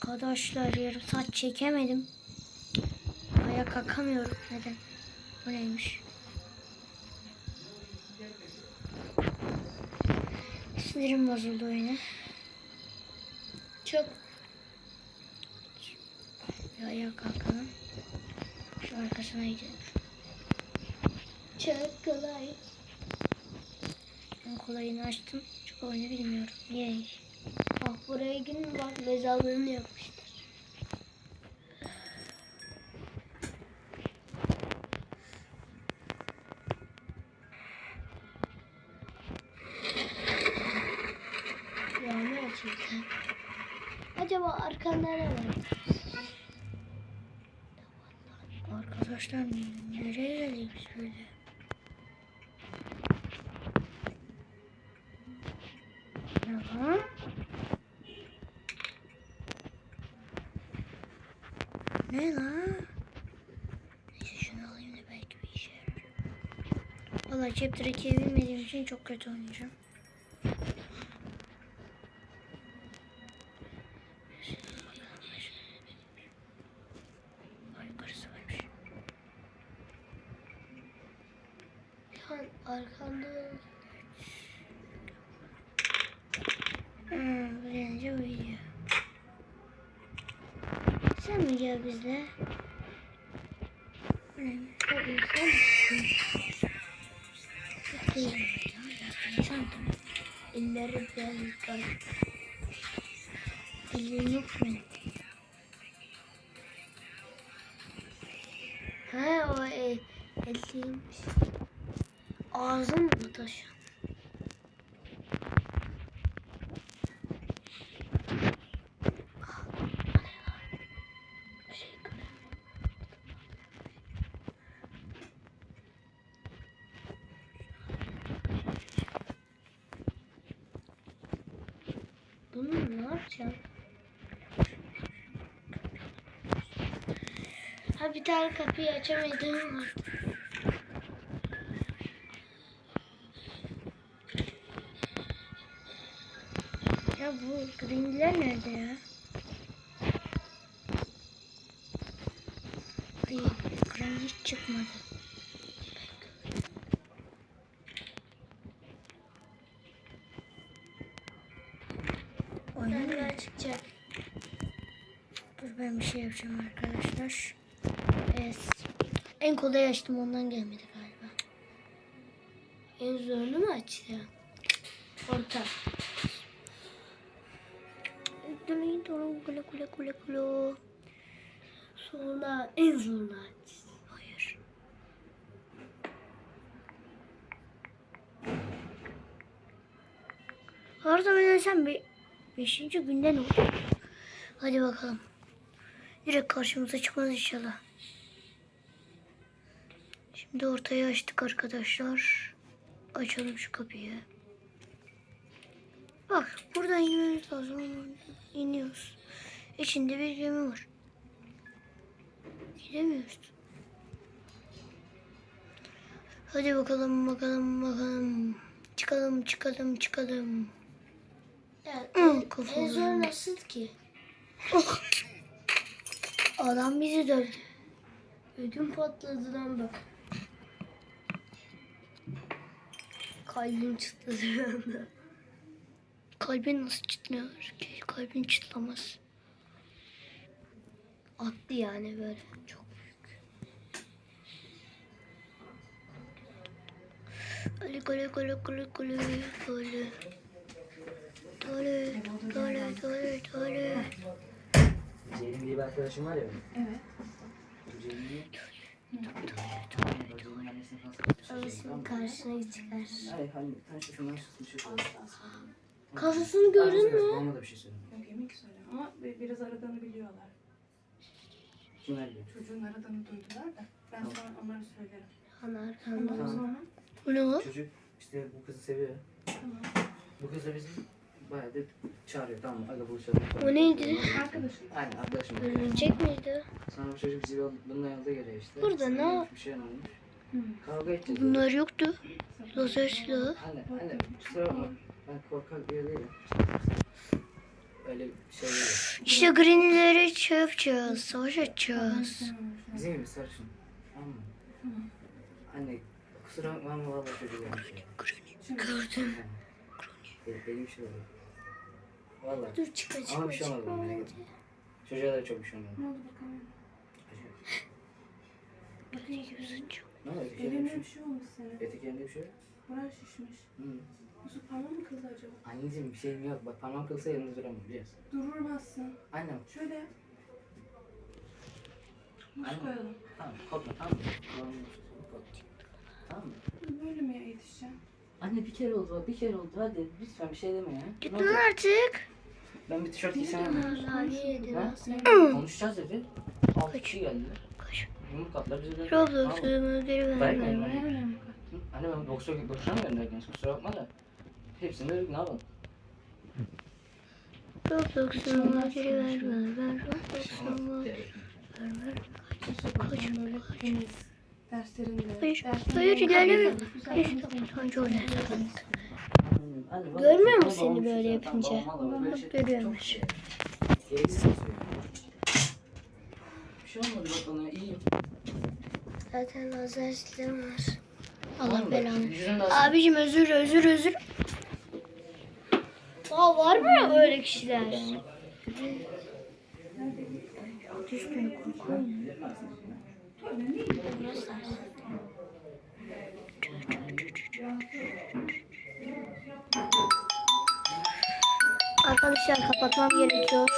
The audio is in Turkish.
Arkadaşlar yarım saat çekemedim. Ayağa kalkamıyorum. Neden? Bu neymiş? Sinirim bozuldu yine. Çok. Bir ayağa kalkalım. Şu arkasına gidelim. Çok kolay. Ben kolayını açtım. Çok oyunu bilmiyorum. Niye? Bak buraya gün bak mezarlığını yapmışlar. Ya gerçekten. Acaba arkanda ne var? Arkadaşlar nereye geldik böyle? Valla Chapter 2'yi bilmediğim için çok kötü oynayacağım. Arkamda... Hmm, birinci uyuyor. Sen mi gel bizle? Önemli. Tabii sen Ha o elliymiş. Ağzım mı taşıyor? Bunu ne yapacağım? Ha bir tane kapıyı açamadığım var. Ya bu greenler nerede ya? Ay, green hiç çıkmadı. Ben bir şey yapacağım arkadaşlar. Evet. En kolay açtım ondan gelmedi galiba. En zorunu mu açacağım? Orta. Sonra en zorunu aç. Hayır. Her zaman ölsem bir beşinci günden olur. Hadi bakalım. Direkt karşımıza çıkmaz inşallah. Şimdi ortaya açtık arkadaşlar. Açalım şu kapıyı. Bak buradan inmemiz lazım iniyoruz. İçinde bir gemi var. Gidemiyoruz. Hadi bakalım bakalım bakalım. Çıkalım çıkalım çıkalım. Hı, kafam. nasıl ki? Oh. Adam bizi dövdü. Ödüm patladı lan bak. Kalbim çıtladı bir. Kalbin nasıl çıtlıyor ki? Kalbin çıtlamaz. Attı yani böyle. Çok büyük. Gole gole gole gole gole gole. Dole, dole, bir arkadaşım var ya benim. Evet. Ceylin diye. Ceylin annesini falan satıyor. Anasının karşısına çıkar. Hayır şundan söyle. Kafasını gördün mü? Babama da bir şey söyle. Yok yemek söyleme ama bi- biraz aradığını biliyorlar. Kimler? Çocuğun aradığını duydular da ben sonra onları söylerim. Ana Ondan arkamda. Tamam. sonra Bu ne o? Çocuk işte bu kızı seviyor. tamam. Bu kız da bizi bayağı da çağırıyor tamam? Aga buluşalım. O neydi? Arkadaşım. Aynen arkadaşım. Örümcek miydi? Sonra bu çocuk bizi yol- bununla yolda görüyor işte. Burada ne Bir şey olmuş. Kavga edeceğiz. Bunlar yoktu. Lazer silahı. Anne, anne kusura bakma. Ben korkak biri değilim. öyle bir şey değil. İşte greenleri yapacağız. Savaş açacağız. Bizim gibi sarışın. Tamam mı? Anne kusura bakma valla çocuğu yanlış ya. Gördüm. Bir şey oldu. Valla. Dur çıka Ama çıka bir şey olmadı çıka bana. bence. Çocuğa da çok bir şey olmadı. Ne oldu bakalım. Bakayım. Ne oldu? Bir şey Elimde bir şey olmuş senin. Etek bir şey yok. Buran şişmiş. Hı. Yusuf parmağın mı kızdı acaba? Anneciğim bir şeyim yok. Bak parmağım kırılsa yanında duramam biliyorsun. Dururmazsın. Annem. Şöyle yap. Buz Anne. koyalım. Tamam korkma tamam mı? Tamam mı? Korkma. Tamam mı? Böyle mi yetişeceğim? Anne bir kere oldu bir kere oldu hadi lütfen bir şey deme ya. Git Ne lan olacak? artık. Ben bir tişört giysem hemen. Konuşacağız dedi. Altı kişi geldiler. Kaç. Yumruk attılar bize de. Roblox'umu geri Dayak mı ver. yedin Nereye anne? ben boksör boksör mü gönderdiniz kusura bakma da. Hepsini de ne yapalım? Roblox'umu geri ver ver ver. Roblox'umu ver ver. Yusuf bakalım böyle temiz. Derslerinde. Hayır, hayır ilerleme. Hayır, tamam çok güzel. Görmüyor musun seni böyle yapınca? böyle Bak, şey- görüyormuş. Bir şey olmadı bak bana iyiyim. Zaten lazer silahım var. Allah belanı. Abicim özür özür özür. Aa var mı öyle kişiler? Arkadaşlar kapatmam gerekiyor.